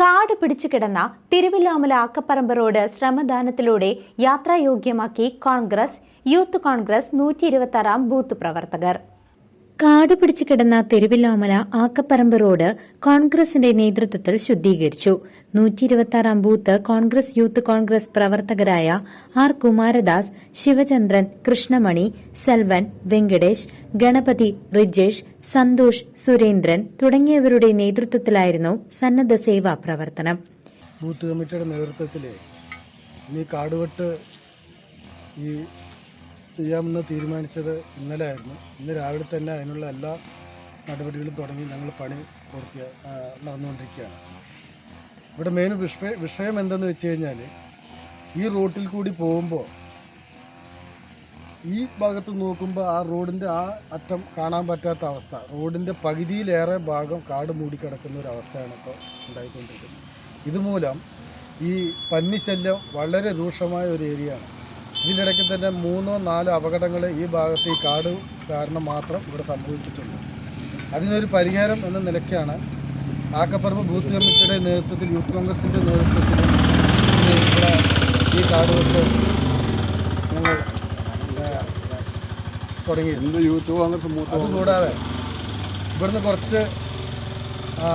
കാട് പിടിച്ചു കിടന്ന തിരുവില്ലാമല അക്കപ്പറമ്പ് റോഡ് ശ്രമദാനത്തിലൂടെ യാത്രായോഗ്യമാക്കി കോൺഗ്രസ് യൂത്ത് കോൺഗ്രസ് നൂറ്റി ഇരുപത്തി ബൂത്ത് പ്രവർത്തകർ. കാട് പിടിച്ചു കിടന്ന തെരുവില്ലോമല ആക്കപ്പറമ്പ് റോഡ് കോൺഗ്രസിന്റെ നേതൃത്വത്തിൽ ശുദ്ധീകരിച്ചു. നൂറ്റി ഇരുപത്തിയാറാം ബൂത്ത് കോൺഗ്രസ് യൂത്ത് കോൺഗ്രസ് പ്രവർത്തകരായ ആർ കുമാരദാസ് ശിവചന്ദ്രൻ കൃഷ്ണമണി സെൽവൻ വെങ്കടേഷ് ഗണപതി റിജേഷ് സന്തോഷ് സുരേന്ദ്രൻ തുടങ്ങിയവരുടെ നേതൃത്വത്തിലായിരുന്നു സന്നദ്ധ സേവാ പ്രവർത്തനം. ബൂത്ത് കമ്മിറ്റിയുടെ നേതൃത്വത്തിൽ ഈ കാടുവെട്ട് ഈ ചെയ്യാമെന്ന് തീരുമാനിച്ചത് ഇന്നലെ ആയിരുന്നു ഇന്ന് രാവിലെ തന്നെ അതിനുള്ള എല്ലാ നടപടികളും തുടങ്ങി ഞങ്ങൾ പണി പൂർത്തിയ നടന്നുകൊണ്ടിരിക്കുകയാണ്. ഇവിടെ മെയിൻ വിഷയ വിഷയം എന്തെന്ന് വെച്ച് കഴിഞ്ഞാൽ ഈ റൂട്ടിൽ കൂടി പോകുമ്പോൾ ഈ ഭാഗത്ത് നോക്കുമ്പോൾ ആ റോഡിന്റെ ആ അറ്റം കാണാൻ പറ്റാത്ത അവസ്ഥ. റോഡിന്റെ പകുതിയിലേറെ ഭാഗം കാട് മൂടിക്കിടക്കുന്ന ഒരു അവസ്ഥയാണ് ഇപ്പോൾ ഉണ്ടായിക്കൊണ്ടിരിക്കുന്നത്. ഇതുമൂലം ഈ പന്നിശല്യം വളരെ രൂക്ഷമായ ഒരു ഏരിയയാണ് ഇതിനിടയ്ക്ക് തന്നെ മൂന്നോ നാലോ അപകടങ്ങൾ ഈ ഭാഗത്ത് ഈ കാട് കാരണം മാത്രം ഇവിടെ സംഭവിച്ചിട്ടുണ്ട്. അതിനൊരു പരിഹാരം എന്ന നിലയ്ക്കാണ് ആക്കപ്പറമ്പ് ബൂത്ത് കമ്മിറ്റിയുടെ നേതൃത്വത്തിൽ യൂത്ത് കോൺഗ്രസിന്റെ നേതൃത്വത്തിൽ ഇവിടെ ഈ കാട് ഞങ്ങൾ തുടങ്ങി എന്ത് യൂത്ത് കോൺഗ്രസ് മൂത്ത അതുകൂടാതെ ഇവിടുന്ന് കുറച്ച് കുറച്ച്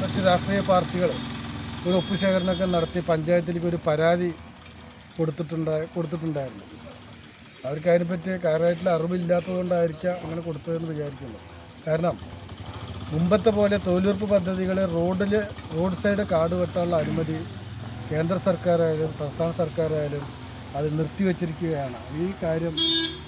മറ്റ് രാഷ്ട്രീയ പാർട്ടികൾ ഒരു ഒപ്പുശേഖരണമൊക്കെ നടത്തി പഞ്ചായത്തിലേക്ക് ഒരു പരാതി കൊടുത്തിട്ടുണ്ടാ കൊടുത്തിട്ടുണ്ടായിരുന്നു. അവർക്ക് അതിനെപ്പറ്റി കാര്യമായിട്ടുള്ള അറിവില്ലാത്തത് കൊണ്ടായിരിക്കാം അങ്ങനെ കൊടുത്തതെന്ന് വിചാരിക്കുന്നു. കാരണം മുമ്പത്തെ പോലെ തൊഴിലുറപ്പ് പദ്ധതികൾ റോഡിൽ റോഡ് സൈഡ് കാട് വെട്ടാനുള്ള അനുമതി കേന്ദ്ര സർക്കാരായാലും സംസ്ഥാന സർക്കാരായാലും അത് നിർത്തിവെച്ചിരിക്കുകയാണ് ഈ കാര്യം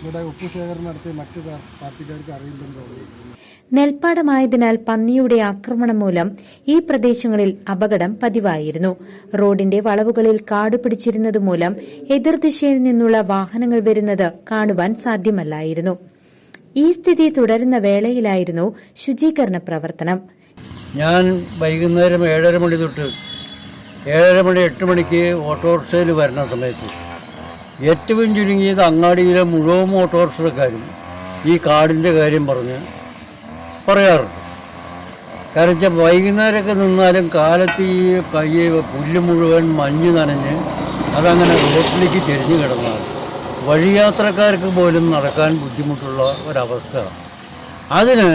ഇവിടെ ഉപ്പുശേഖരം നടത്തിയ മറ്റു പാർട്ടിക്കാർക്ക് അറിയില്ലെന്ന് തോന്നുന്നു. നെൽപ്പാടമായതിനാൽ പന്നിയുടെ ആക്രമണം മൂലം ഈ പ്രദേശങ്ങളിൽ അപകടം പതിവായിരുന്നു. റോഡിന്റെ വളവുകളിൽ കാട് പിടിച്ചിരുന്നത് മൂലം എതിർദിശയിൽ നിന്നുള്ള വാഹനങ്ങൾ വരുന്നത് കാണുവാൻ സാധ്യമല്ലായിരുന്നു. ഈ സ്ഥിതി തുടരുന്ന വേളയിലായിരുന്നു ശുചീകരണ പ്രവർത്തനം. ഞാൻ വൈകുന്നേരം ഏഴര മണി തൊട്ട് ഏഴര മണി എട്ട് മണിക്ക് ഓട്ടോറിക്ഷയിൽ വരുന്ന സമയത്ത് ഏറ്റവും ചുരുങ്ങിയത് അങ്ങാടിയിലെ മുഴുവൻ മോട്ടോറിക്ഷക്കാരും ഈ കാടിന്റെ കാര്യം പറഞ്ഞ് പറയാറുണ്ട്. കാരണം വെച്ചാൽ വൈകുന്നേരമൊക്കെ നിന്നാലും കാലത്ത് ഈ കൈ പുല്ല് മുഴുവൻ മഞ്ഞ് നനഞ്ഞ് അതങ്ങനെ റോട്ടിലേക്ക് തിരിഞ്ഞു കിടന്നാൽ വഴിയാത്രക്കാർക്ക് പോലും നടക്കാൻ ബുദ്ധിമുട്ടുള്ള ഒരവസ്ഥ. അതിന്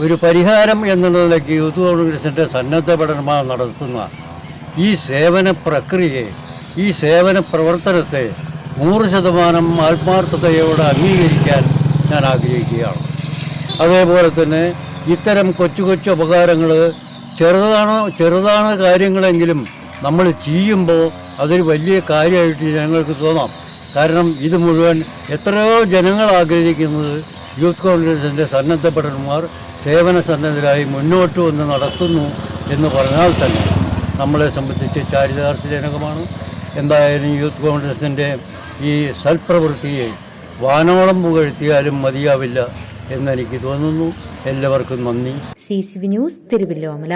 ഒരു പരിഹാരം എന്നുള്ളതിലേക്ക് യൂത്ത് കോൺഗ്രസിന്റെ സന്നദ്ധ പഠനമാണ് നടത്തുന്ന ഈ സേവന പ്രക്രിയയെ ഈ സേവന പ്രവർത്തനത്തെ നൂറ് ശതമാനം ആത്മാർത്ഥതയോടെ അംഗീകരിക്കാൻ ഞാൻ ആഗ്രഹിക്കുകയാണ്. അതേപോലെ തന്നെ ഇത്തരം കൊച്ചു കൊച്ചു ഉപകാരങ്ങൾ ചെറുതാണ് ചെറുതാണ് കാര്യങ്ങളെങ്കിലും നമ്മൾ ചെയ്യുമ്പോൾ അതൊരു വലിയ കാര്യമായിട്ട് ജനങ്ങൾക്ക് തോന്നാം. കാരണം ഇത് മുഴുവൻ എത്രയോ ജനങ്ങൾ ആഗ്രഹിക്കുന്നത് യൂത്ത് കോൺഗ്രസിന്റെ സന്നദ്ധ ഭടന്മാർ സേവന സന്നദ്ധരായി മുന്നോട്ട് വന്ന് നടത്തുന്നു എന്ന് പറഞ്ഞാൽ തന്നെ നമ്മളെ സംബന്ധിച്ച് ചാരിതാർത്ഥ്യജനകമാണ്. എന്തായാലും യൂത്ത് കോൺഗ്രസിന്റെ ഈ സൽപ്രവൃത്തിയെ വാനോളം പുകഴ്ത്തിയാലും മതിയാവില്ല എന്നെനിക്ക് തോന്നുന്നു. എല്ലാവർക്കും നന്ദി. C C V news Thiruvilwamala